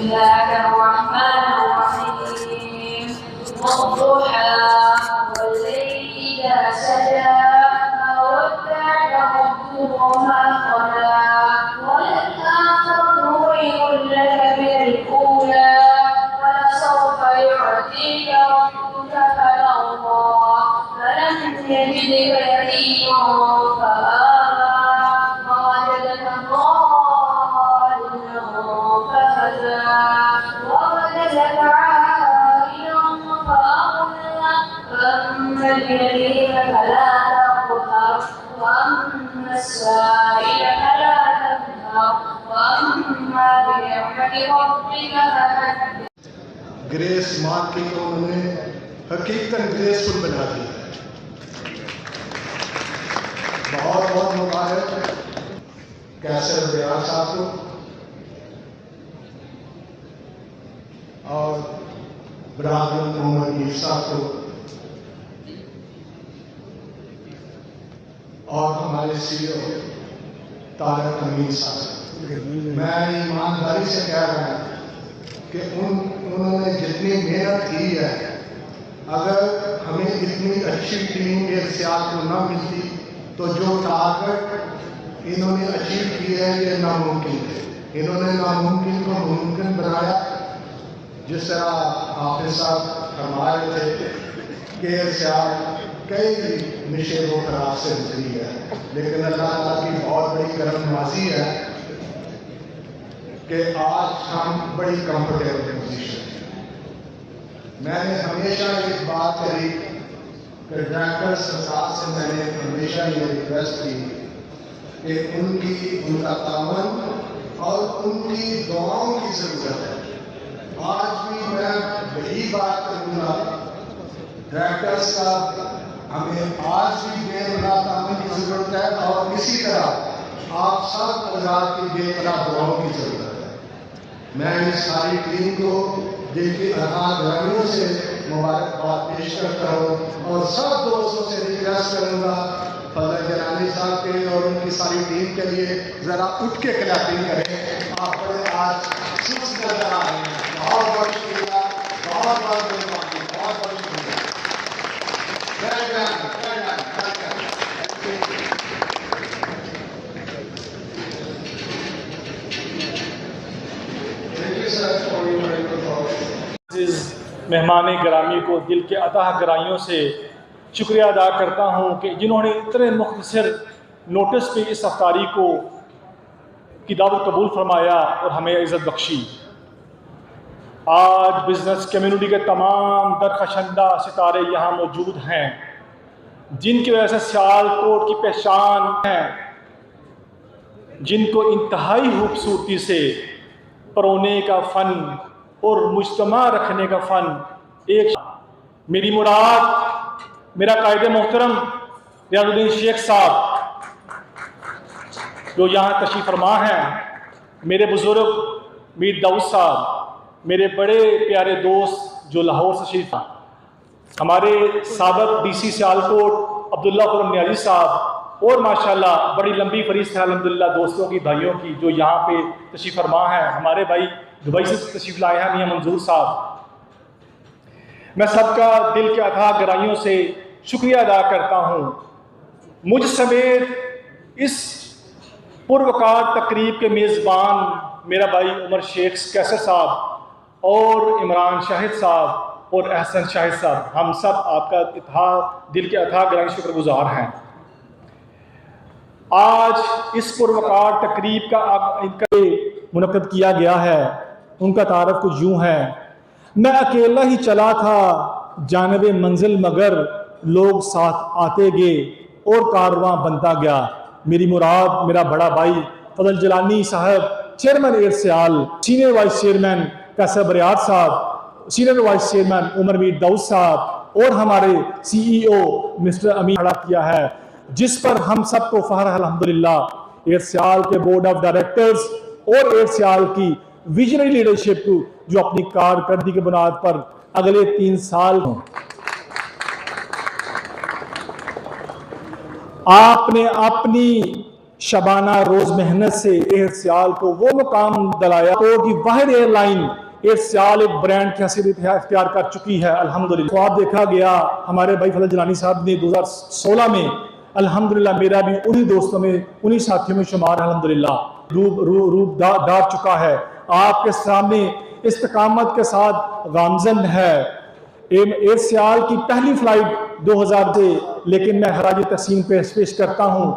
الله الرحمن الرحيم. والضحى السائل فلا تنهر وأما بنعمة ربك فحدث گریس مارک کی تو انہوں نے حقیقتاً گریسفل بنا دیا بہت بہت مبارک۔ کیسر بیار صاحب کو اور برادر محمد میر صاحب کو اور ہمارے سی او تارک امین صاحب۔ میں ایمانداری سے کہہ رہا ہوں کہ ان انہوں نے جتنی محنت کی ہے، اگر ہمیں اتنی اچھی ٹیم ایک سیاح کو نہ ملتی، تو جو ٹارگٹ انہوں نے اچیو کی ہے، یہ ناممکن تھے انہوں نے ناممکن کو ممکن بنایا، جس طرح حافظ صاحب فرما رہے تھے کہ ایک سیاح کئی نشے و خراب سے گزری ہے، لیکن اللہ تعالیٰ کی بہت بڑی کرم نوازی ہے کہ آج ہم بڑی کمفرٹیبل پوزیشن ہیں میں۔ نے ہمیشہ ایک بات کری کہ ڈائریکٹر سرساد سے میں نے ہمیشہ یہ ریکویسٹ کی کہ ان کی ان کا تعاون اور ان کی دعاؤں کی ضرورت ہے۔ آج بھی میں وہی بات کروں گا ڈائریکٹرس کا ہمیں آج بھی بے پناہ تعاون کی ضرورت ہے اور اسی طرح آپ سب حضرات کی بے پناہ دعاؤں کی ضرورت ہے۔ میں اس ساری ٹیم کو دل کی ارحان گرمیوں سے مبارکباد پیش کرتا ہوں اور سب دوستوں سے ریکویسٹ کروں گا۔ فضل جلانی صاحب کے اور ان کی ساری ٹیم کے لیے ذرا اٹھ کے کلیپنگ کریں۔ آپ بڑے آج سکس نظر آ رہے ہیں۔ بہت بہت شکریہ۔ بہت بہت مہربانی بہت بہت شکریہ Very good, very good, very good. Thank you. Thank you, sir, for your very thoughts. عزیز مہمان گرامی کو دل کے عطا گرائیوں سے شکریہ ادا کرتا ہوں کہ جنہوں نے اتنے مختصر نوٹس پہ اس افطاری کو کی دعوت قبول فرمایا اور ہمیں عزت بخشی۔ آج بزنس کمیونٹی کے تمام درخشندہ ستارے یہاں موجود ہیں۔ جن کی وجہ سے سیال کوٹ کی پہچان ہے، جن کو انتہائی خوبصورتی سے پرونے کا فن اور مجتمع رکھنے کا فن ایک میری مراد، میرا قائد محترم ریاض الدین شیخ صاحب، جو یہاں تشریف فرما ہیں۔ میرے بزرگ میر داؤد صاحب، میرے بڑے پیارے دوست جو لاہور سے تشریف ہیں۔ ہمارے سابق ڈی سی سیالکوٹ عبداللہ خرم نیازی صاحب اور ماشاءاللہ بڑی لمبی فریست ہے، الحمدللہ دوستوں کی، بھائیوں کی، جو یہاں پہ تشریف فرما ہیں۔ ہمارے بھائی دبئی سے تشریف لائے ہیں، میاں منظور صاحب۔ میں سب کا دل کے اتھا گرائیوں سے شکریہ ادا کرتا ہوں۔ مجھ سمیت اس پروکار تقریب کے میزبان میرا بھائی عمر شیخ کیسر صاحب اور عمران شاہد صاحب اور احسن شاہد صاحب، ہم سب آپ کا اتحاد دل کے اتھا گرائیں شکر گزار ہیں۔ آج اس پروکار تقریب کا ان کا منعقد کیا گیا ہے، ان کا تعارف کچھ یوں ہے۔ میں اکیلا ہی چلا تھا، جانب منزل مگر لوگ ساتھ آتے گئے اور کارواں بنتا گیا۔ میری مراد، میرا بڑا بھائی Fazal Jilani sahib, chairman Air Sial senior vice chairman Qaiser Bariar sahib senior vice chairman Umar Mir Daud sahib اور ہمارے سی ای او مسٹر امین کھڑا کیا ہے، جس پر ہم سب کو فخر ہے، الحمدللہ، ایئر سیال کے بورڈ آف ڈائریکٹرز اور ایئر سیال کی ویژنری لیڈرشپ کو جو اپنی کارکردگی کی بنیاد پر اگلے تین سال ہوں۔ آپ نے اپنی شبانہ روز محنت سے ایر سیال کو وہ مقام دلایا تو کہ واحد ایئر لائن ایک سیال ایک برینڈ کیسے بھی اختیار کر چکی ہے، الحمدللہ۔ خواب دیکھا گیا، ہمارے بھائی فضل جلانی صاحب نے دوزار سولہ میں الحمدللہ میرا بھی انہی دوستوں میں، انہی ساتھیوں میں شمار ہے، الحمدللہ۔ روپ روپ روپ ڈال چکا ہے۔ آپ کے سامنے استقامت کے ساتھ غامزن ہے۔ اے سیال کی پہلی فلائٹ دو ہزار دے، لیکن میں حراج تحسین پیش کرتا ہوں۔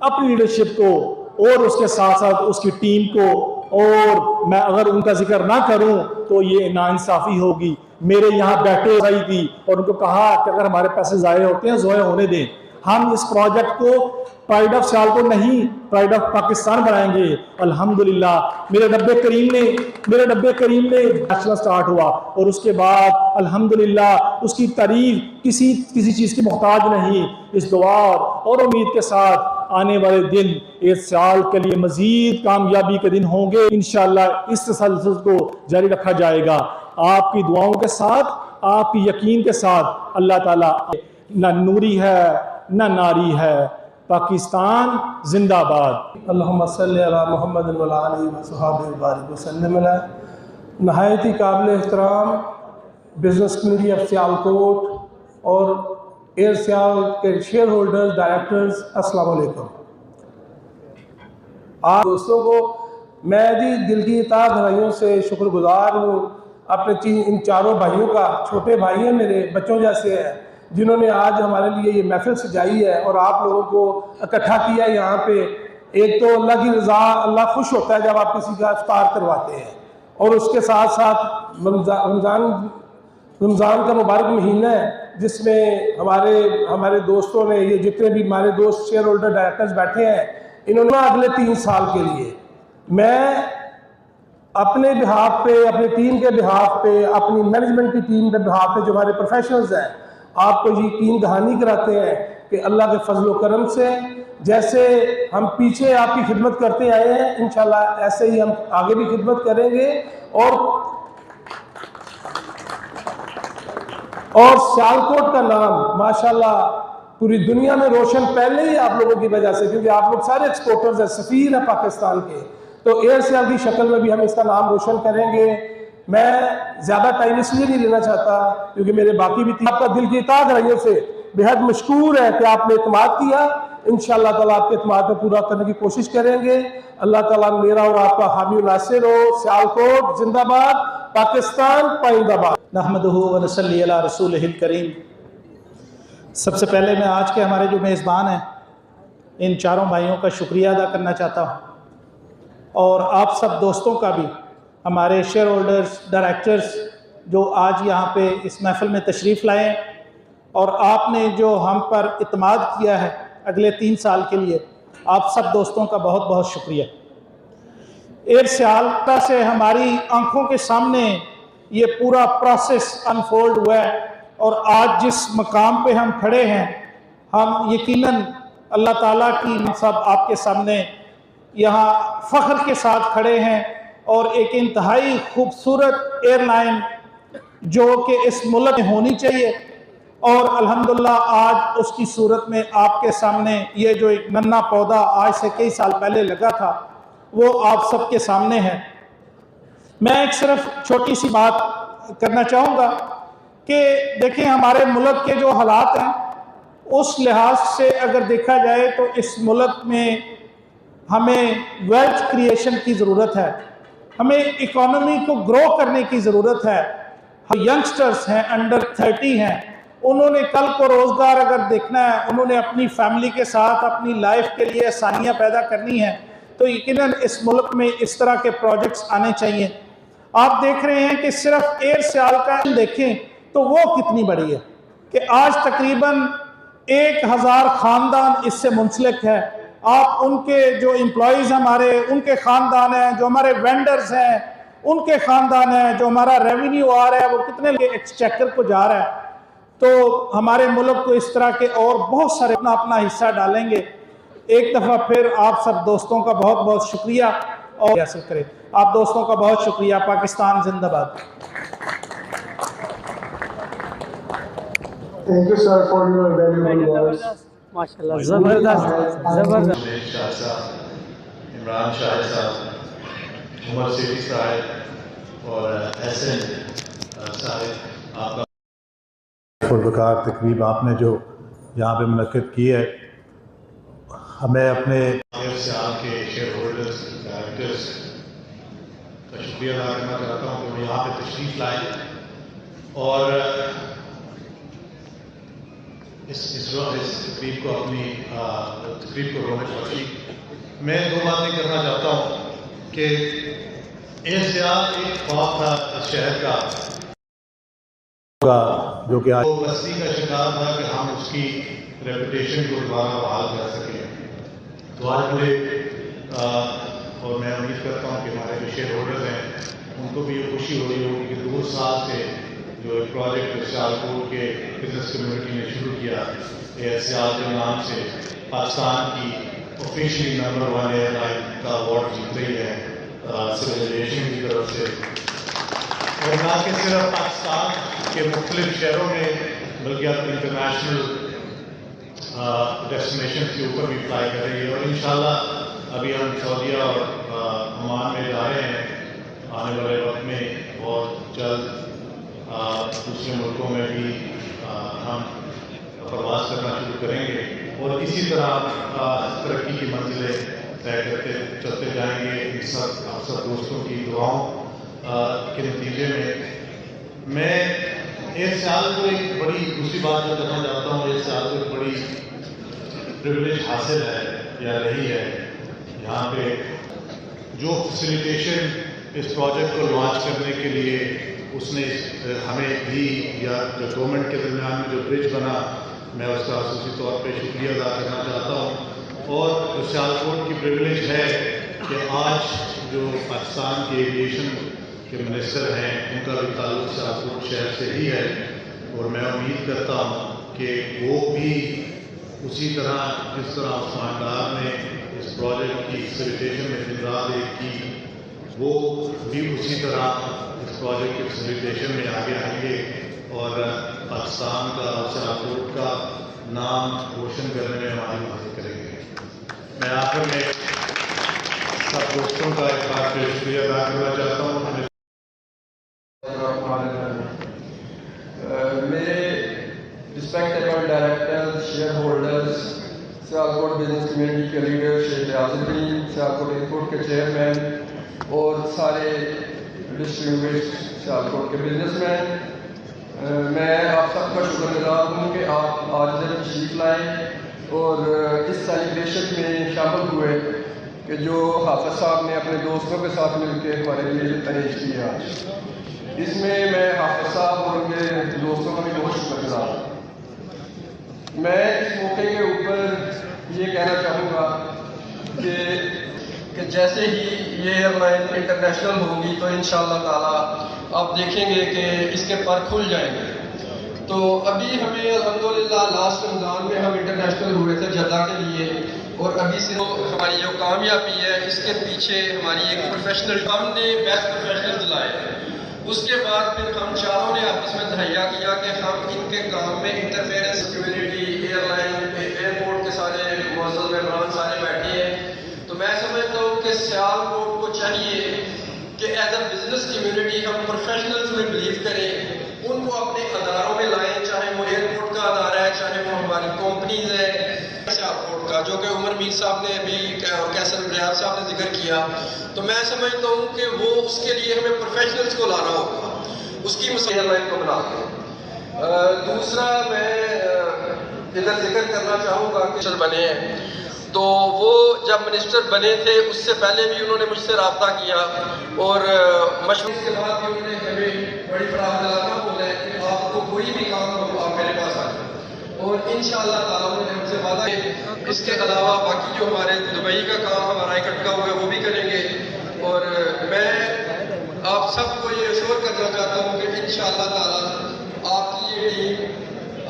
اپنی لیڈرشپ کو اور اس کے ساتھ ساتھ اس کی ٹیم کو اور میں اگر ان کا ذکر نہ کروں تو یہ ناانصافی ہوگی۔ میرے یہاں بیٹھے ضائع تھی اور ان کو کہا کہ اگر ہمارے پیسے ضائع ہوتے ہیں، ضائع ہونے دیں۔ ہم اس پروجیکٹ کو پرائیڈ آف سیال کو نہیں پرائیڈ آف پاکستان بنائیں گے الحمدللہ میرے رب کریم نے میرے رب کریم نے فیصلہ سٹارٹ ہوا اور اس کے بعد الحمدللہ اس کی تعریف کسی کسی چیز کی محتاج نہیں اس دعا اور امید کے ساتھ آنے والے دن اس سیال کے لیے مزید کامیابی کے دن ہوں گے انشاءاللہ اس تسلسل کو جاری رکھا جائے گا آپ کی دعاؤں کے ساتھ آپ کی یقین کے ساتھ اللہ تعالیٰ نہ نوری ہے نہ ناری ہے پاکستان زندہ باد۔ اللہم صلی علی محمد علیہ وصحاب بارک و علیہ۔ نہایت ہی قابل احترام بزنس کمیٹی آف سیالکوٹ اور ایر سیال کے شیئر ہولڈرز، ڈائریکٹرز، السلام علیکم۔ آپ دوستوں کو میں دی دل کی اطاعت دھرائیوں سے شکر گزار ہوں۔ اپنے ان چاروں بھائیوں کا، چھوٹے بھائی ہیں میرے، بچوں جیسے ہیں۔ جنہوں نے آج ہمارے لیے یہ محفل سجائی ہے اور آپ لوگوں کو اکٹھا کیا ہے یہاں پہ، ایک تو اللہ کی رضا، اللہ خوش ہوتا ہے جب آپ کسی کا افطار کرواتے ہیں۔ اور اس کے ساتھ ساتھ رمضان رمضان کا مبارک مہینہ ہے، جس میں ہمارے ہمارے دوستوں نے، یہ جتنے بھی ہمارے دوست شیئر ہولڈر ڈائریکٹرز بیٹھے ہیں، انہوں نے اگلے تین سال کے لیے میں اپنے بہاف پہ، اپنی ٹیم کے بہاف پہ، اپنی مینجمنٹ کی ٹیم کے بہاف پہ جو ہمارے پروفیشنلز ہیں آپ کو یقین دہانی کراتے ہیں کہ اللہ کے فضل و کرم سے جیسے ہم پیچھے آپ کی خدمت کرتے آئے ہیں، انشاءاللہ ایسے ہی ہم آگے بھی خدمت کریں گے۔ اور اور سیالکوٹ کا نام، ماشاءاللہ پوری دنیا میں روشن پہلے ہی آپ لوگوں کی وجہ سے، کیونکہ آپ لوگ سارے ایکسپورٹرز ہیں، سفیر ہیں پاکستان کے۔ تو ایئر سیال کی شکل میں بھی ہم اس کا نام روشن کریں گے۔ میں زیادہ ٹائم اس لیے نہیں لینا چاہتا کیونکہ میرے باقی بھی آپ کا دل کی اطاعت رہیوں سے بہت مشکور ہے کہ آپ نے اعتماد کیا۔ ان شاء اللہ تعالیٰ آپ کے اعتماد میں پورا کرنے کی کوشش کریں گے۔ اللہ تعالیٰ میرا اور آپ کا حامی ناصر ہو۔ سیالکوٹ زندہ باد پاکستان پائند آباد نسلی علی رسول کریم سب سے پہلے میں آج کے ہمارے جو میزبان ہیں، ان چاروں بھائیوں کا شکریہ ادا کرنا چاہتا ہوں۔ اور آپ سب دوستوں کا بھی ہمارے شیئر ہولڈرس ڈائریکٹرس جو آج یہاں پہ اس محفل میں تشریف لائے اور آپ نے جو ہم پر اعتماد کیا ہے اگلے تین سال کے لیے، آپ سب دوستوں کا بہت بہت شکریہ۔ ایر سیالتا سے ہماری آنکھوں کے سامنے یہ پورا پروسیس انفولڈ ہوا ہے اور آج جس مقام پہ ہم کھڑے ہیں، ہم یقیناً اللہ تعالیٰ کی سب آپ کے سامنے یہاں فخر کے ساتھ کھڑے ہیں۔ اور ایک انتہائی خوبصورت ایئر لائن جو کہ اس ملک میں ہونی چاہیے۔ اور الحمدللہ آج اس کی صورت میں آپ کے سامنے یہ جو ایک ننا پودا آج سے کئی سال پہلے لگا تھا، وہ آپ سب کے سامنے ہے۔ میں ایک صرف چھوٹی سی بات کرنا چاہوں گا کہ دیکھیں ہمارے ملک کے جو حالات ہیں، اس لحاظ سے اگر دیکھا جائے تو اس ملک میں ہمیں ویلتھ کریشن کی ضرورت ہے۔ ہمیں اکانومی کو گرو کرنے کی ضرورت ہے۔ ینگسٹرز ہیں انڈر تھرٹی ہیں۔ انہوں نے کل کو روزگار اگر دیکھنا ہے، انہوں نے اپنی فیملی کے ساتھ اپنی لائف کے لیے آسانیاں پیدا کرنی ہیں۔ تو یقیناً اس ملک میں اس طرح کے پروجیکٹس آنے چاہیے۔ آپ دیکھ رہے ہیں کہ صرف ایئر سیال کا دیکھیں تو وہ کتنی بڑی ہے کہ آج تقریباً ایک ہزار خاندان اس سے منسلک ہے۔ آپ ان کے جو امپلائیز ہمارے ان کے خاندان ہیں جو ہمارے وینڈرز ہیں ان کے خاندان ہیں جو ہمارا ریونیو آ رہا ہے وہ کتنے ایکسچیکر کو جا رہا ہے؟ تو ہمارے ملک کو اس طرح کے اور بہت سارے اپنا اپنا حصہ ڈالیں گے۔ ایک دفعہ پھر آپ سب دوستوں کا بہت بہت شکریہ اور حاصل کریں۔ آپ دوستوں کا بہت شکریہ پاکستان زندہ باد۔ Thank you, sir, for your valuable words. Words. ماشاءاللہ زبردست زبردست شاہ صاحب عمران شاہ صاحب عمر سیٹی صاحب اور احسن صاحب آپ کا پروکار تقریب آپ نے جو یہاں پہ منعقد کی ہے ہمیں اپنے سیال کے شیئر ہولڈرز ڈائریکٹرز کا شکریہ ادا کرنا چاہتا ہوں کہ وہ یہاں پہ تشریف لائے اور اس اس اس تقریب کو اپنی تقریب کو رونق بخشی میں دو باتیں کرنا چاہتا ہوں کہ ایک سیال ایک خواب تھا اس شہر کا۔ جو کہ آج بستی کا شکار تھا کہ ہم اس کی ریپوٹیشن کو دوبارہ بحال کر سکیں۔ تو آج مجھے اور میں امید کرتا ہوں کہ ہمارے جو شیئر ہولڈر ہیں ان کو بھی یہ خوشی ہو رہی ہوگی کہ دو سال سے جو ایک پروجیکٹ سیالکوٹ کے بزنس کمیونٹی نے شروع کیا اے سیال کے نام سے پاکستان کی officially number one airline کا اوارڈ جیت رہی ہے سول ایویشن کی طرف سے۔ اور نہ کہ صرف پاکستان کے مختلف شہروں میں، بلکہ اب انٹرنیشنل ڈیسٹینیشن کے اوپر بھی اپلائی کر رہی ہے۔ اور انشاءاللہ ابھی ہم سعودیہ اور عمان میں جا رہے ہیں۔ آنے والے وقت میں اور جلد دوسرے ملکوں میں بھی ہم پرواز کرنا شروع کریں گے اور اسی طرح ترقی کی منزلیں طے کرتے چلتے جائیں گے۔ ان سب آپ سب دوستوں کی دعاؤں کے نتیجے میں۔ میں ایک سال کو ایک بڑی، دوسری بات جو کرنا چاہتا ہوں ایک سال کو ایک بڑی پریولیج حاصل ہے یا رہی ہے۔ یہاں پہ جو فیسیلیٹیشن اس پروجیکٹ کو لانچ کرنے کے لیے اس نے ہمیں دی یا جو گورنمنٹ کے درمیان میں جو برج بنا، میں اس کا خصوصی طور پہ شکریہ ادا کرنا چاہتا ہوں۔ اور جو سیالکوٹ کی پریولیج ہے کہ آج جو پاکستان کے ایویشن کے منسٹر ہیں، ان کا بھی تعلق سیالکوٹ شہر سے ہی ہے۔ اور میں امید کرتا ہوں کہ وہ بھی اسی طرح جس طرح عثمان ڈار نے اس پروجیکٹ کی فیسیلیٹیشن میں دن رات ایک کی وہ بھی اسی طرح اس پروجیکٹ کی فیسیلیٹیشن میں آگے آئیں گے اور پاکستان کا سیالکوٹ کا نام روشن کرنے میں ہماری مدد کریں گے۔ میں آخر میں سب دوستوں کا ایک بار پھر شکریہ ادا کرنا چاہتا ہوں۔ ہمیں director shareholders Sialkot business community کے لیڈر شیخ ریاض الدین سیالکوٹ ایئرپورٹ کے چیئرمین اور سارے ڈسٹربیوٹر سیالکوٹ کے بزنس مین میں آپ سب کا شکر گزار ہوں کہ آپ آج ادھر تشریف لائیں اور اس سیلیبریشن میں شامل ہوئے کہ جو حافظ صاحب نے اپنے دوستوں کے ساتھ مل کے ہمارے لیے ارینج کیا اس میں میں حافظ صاحب اور ان کے دوستوں کا بھی بہت شکر گزار ہوں۔ میں اس موقع کے اوپر یہ کہنا چاہوں گا کہ کہ جیسے ہی یہ ایئر لائن انٹرنیشنل ہوگی تو ان شاء اللہ تعالیٰ آپ دیکھیں گے کہ اس کے پر کھل جائیں گے۔ تو ابھی ہمیں الحمدللہ لاسٹ رمضان میں ہم انٹرنیشنل ہوئے تھے جدہ کے لیے اور ابھی سے ہماری جو کامیابی ہے، اس کے پیچھے ہماری ایک پروفیشنل ہم نے بیسٹ پروفیشنل لائے اس کے بعد پھر ہم چاروں نے آپس میں دہیا کیا کہ ہم ان کے کام میں interference community airline airport کے سارے معزز مہمان سارے بیٹھے ہیں۔ تو میں سمجھتا ہوں کہ سیال کوٹ کو چاہیے کہ ایز اے بزنس کمیونٹی ہم پروفیشنلز میں بلیو کریں ان کو اپنے اداروں میں لائیں چاہے وہ ایئرپورٹ کا ادارہ ہے چاہے وہ ہماری کمپنیز ہیں۔ سیال کوٹ کا جو کہ عمر میر صاحب نے ابھی کیسر بریاب صاحب نے ذکر کیا۔ تو میں سمجھتا ہوں کہ وہ اس کے لیے ہمیں پروفیشنلز کو لانا ہوگا۔ اس کی مسئلہ لائن کو بنا کے۔ دوسرا میں ادھر ذکر کرنا چاہوں گا کہ بنے۔ ہیں تو وہ جب منسٹر بنے تھے، اس سے پہلے بھی انہوں نے مجھ سے رابطہ کیا اور مشورے کے بعد بھی انہوں نے ہمیں بڑی فراہم دلانا بولا ہے کہ آپ کو کوئی بھی کام ہو، آپ میرے پاس آ جائیں اور ان شاء اللہ تعالیٰ انہوں نے ہم سے وعدہ کہ اس کے علاوہ باقی جو ہمارے دبئی کا کام، ہمارا اکٹھا ہوا ہے، وہ بھی کریں گے۔ اور میں آپ سب کو یہ اشور کرنا چاہتا ہوں کہ ان شاء اللہ تعالیٰ آپ کی یہ ٹیم،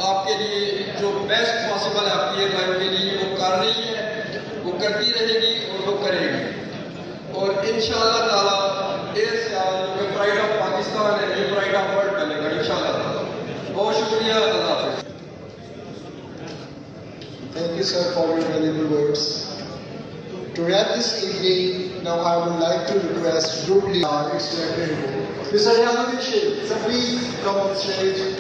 آپ کے لیے جو بیسٹ پاسبل ہے، آپ کی ایئر لائن کے لیے وہ کر رہی ہے وہ کرتی رہے گی اور وہ کرے گی اور ان شاء اللہ تعالیٰ ایئر سیال جو پرائڈ آف پاکستان ہے یہ پرائڈ آف ورلڈ بنے گا ان شاء اللہ تعالیٰ بہت شکریہ اللہ حافظ Thank you sir, for your valuable words. To wrap this evening, now I would like to request leader, it's their table. Mr. Sir, please come on stage.